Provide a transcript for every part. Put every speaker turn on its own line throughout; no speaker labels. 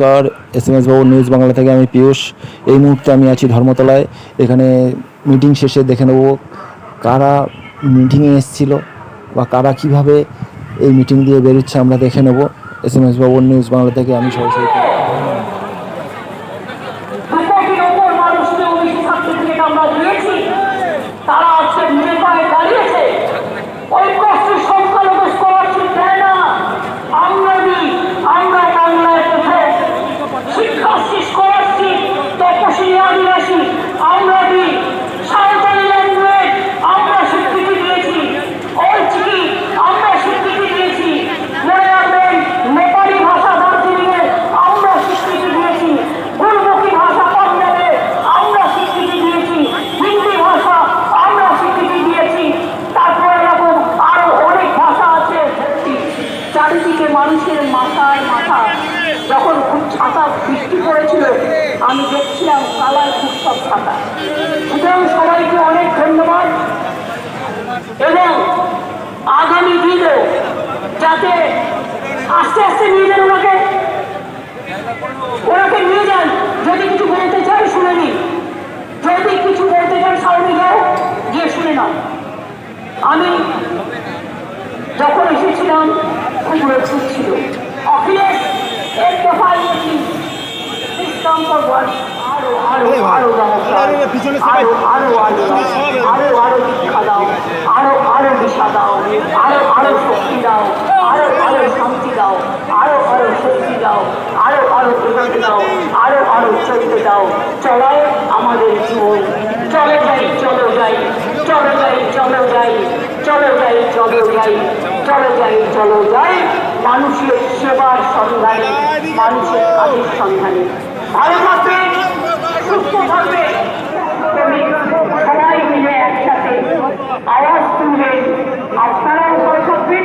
নমস্কার S M S Babu news Bangla থেকে আমি পীয়ূষ। এই মুহূর্তে আমি আছি ধর্মতলায়। এখানে মিটিং শেষে দেখে নেব কারা মিটিংয়ে এসেছিল বা কারা কীভাবে এই মিটিং দিয়ে বেরোচ্ছে আমরা দেখে নেব। S M S Babu news Bangla থেকে আমি সরাসরি
মানুষের মাথায় মাথা। যখন খুব ছাতা বৃষ্টি পড়েছিল আমি দেখছিলাম কালার খুব সব ছাতা। সুতরাং সবাইকে অনেক ধন্যবাদ। এবং আগামী দিনে যাতে আস্তে আস্তে নিয়ে যান ওনাকে ইসলাম আরও আরও দাও আরও আরও শিক্ষা দাও আরও আরও দিশা দাও আরও আরও শক্তি দাও আরও আরও শান্তি দাও আরও আরও শক্তি দাও আরও আরও দাও আরও আরও চলতে দাও চলায় আমাদের জীবন চলো যাই চলো যাই চলো যাই চলো যাই চলো যাই চলো যাই মানুষের সেবার সন্ধানে মানুষের কাজের সন্ধানে ভালো থাকবে সুস্থ থাকবে সবাই মিলে একসাথে আওয়াজ তুলবেন আপনারাও করে থাকবেন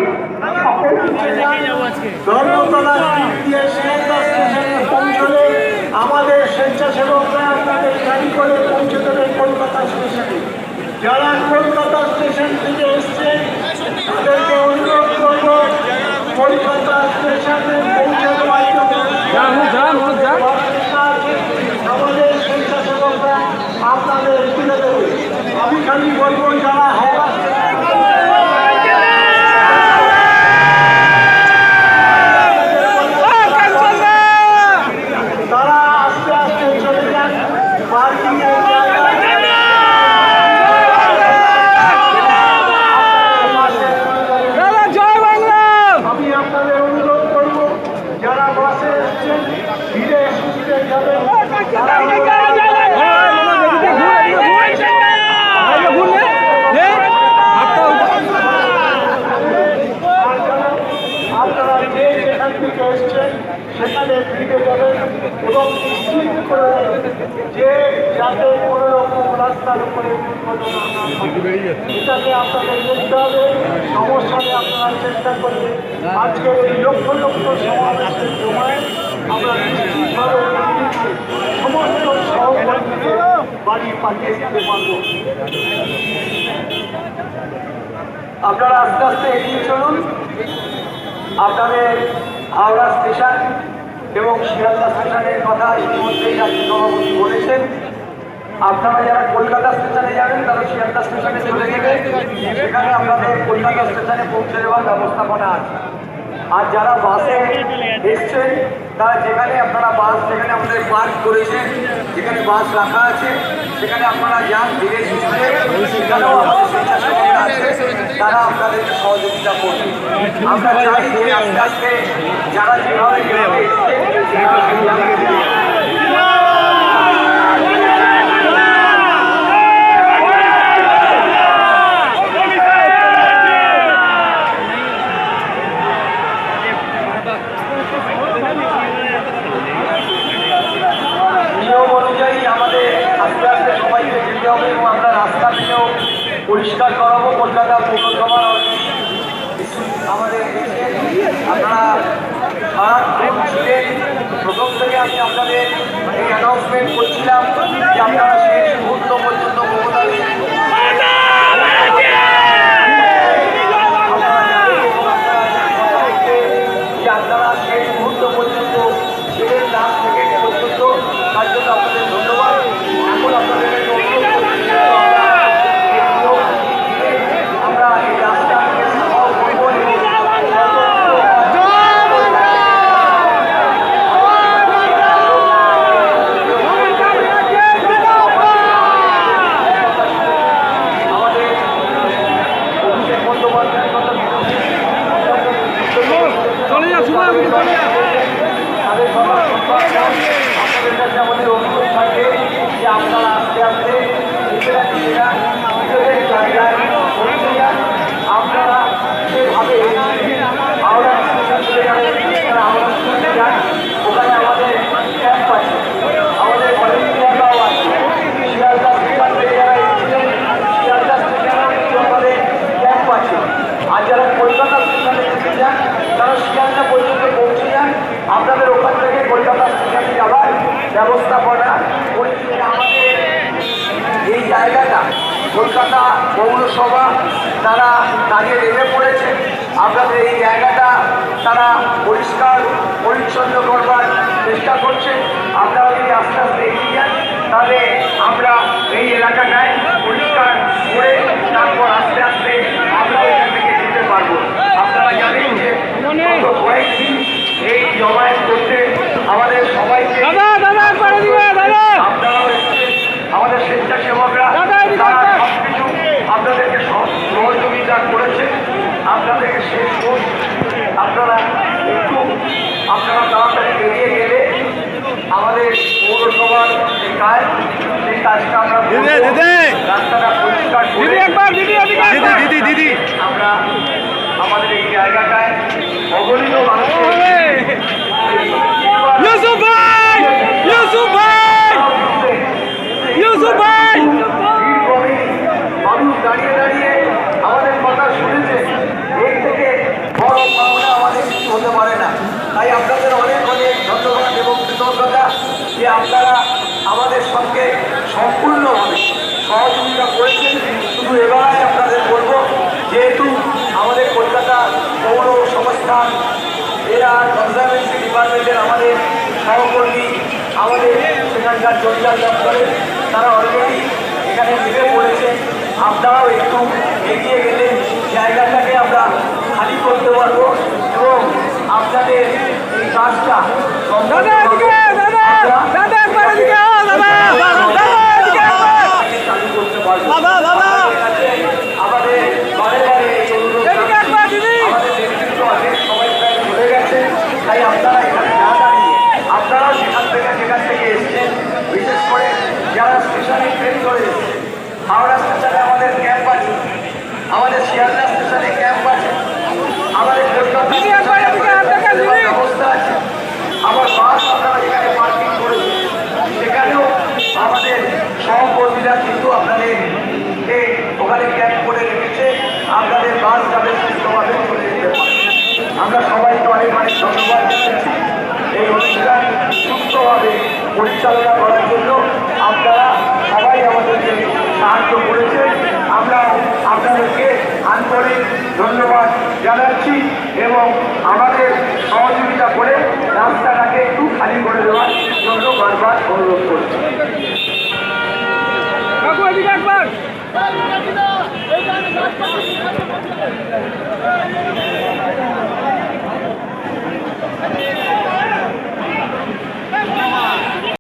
ধর্মতলা দিয়ে শিয়ালদা স্টেশনে পৌঁছলে আমাদের স্বেচ্ছাসেবকরা আপনাদের গাড়ি করে পৌঁছে দেবে কলকাতা স্টেশনে যারা কলকাতা স্টেশন থেকে এসছেন তাদেরকে অনুরোধ করব কলকাতা স্টেশনে পৌঁছে দেওয়ার জন্য আমাদের স্বেচ্ছাসেবকরা আপনাদের তুলে দেবে আমি খালি বলব যারা হাওড়া তারা আস্তে আস্তে চলে যান পার্কিং আমি আপনাদের অনুরোধ করব যারা বাসে এসছেন ধীরে সুস্থে যাবেন তারা আপনারা যে যেখান থেকে এসছেন সেখানে ফিরে যাবেন এবং নিশ্চিত করে যে যাতে কোনো রকম রাস্তার উপরে। এটাকে আপনাদের দেখতে হবে সমস্যাকে আপনারা চেষ্টা করবেন। আজকের এই লক্ষ লক্ষ সমাবেশের সময় আমরা নিশ্চিতভাবে সমস্ত সহকর্মীকে বাড়ি পাঠিয়ে দিতে পারব। আপনারা আস্তে আস্তে এগিয়ে চলুন। আপনাদের হাওড়া স্টেশন এবং শিয়ালদা স্টেশনের কথা ইতিমধ্যেই রাজ্য সভাপতি বলেছেন। আপনারা যারা কলকাতা স্টেশনে যাবেন, তারা শিয়ালদা স্টেশনে চলে গেলে সেখানে আপনাদের কলকাতা স্টেশনে পৌঁছে দেওয়ার ব্যবস্থাপনা আছে। আর যারা বাসে এসছেন, তারা যেখানে আপনারা বাস, যেখানে আমাদের পার্ক করেছেন যেখানে বাস রাখা আছে, সেখানে আপনারা যান ধীরে সুস্থে আছে তারা আপনাদেরকে সহযোগিতা করবে। আমরা চাই যে আস্তে যারা যেভাবে যেভাবে এসছেন, সেভাবে যান। নিয়ম অনুযায়ী আমাদের আস্তে আস্তে সবাইকে যেতে হবে এবং আমরা রাস্তাটিও পরিষ্কার করাবো কলকাতা পৌরসভার আমাদের দেশে আপনাদের এই অ্যানাউন্সমেন্ট করছিলাম যে আপনারা শেষ কাজে নেমে পড়েছে। আপনাদের এই জায়গাটা তারা পরিষ্কার, পরিচ্ছন্ন করবার চেষ্টা করছে। আপনারা যদি আস্তে আস্তে এগিয়ে যান তাহলে আমরা এই এলাকাটায় পরিচালনা করার জন্য আপনারা সবাই আমাদেরকে সাহায্য করেছেন। আমরা আপনাদেরকে আন্তরিক ধন্যবাদ জানাচ্ছি এবং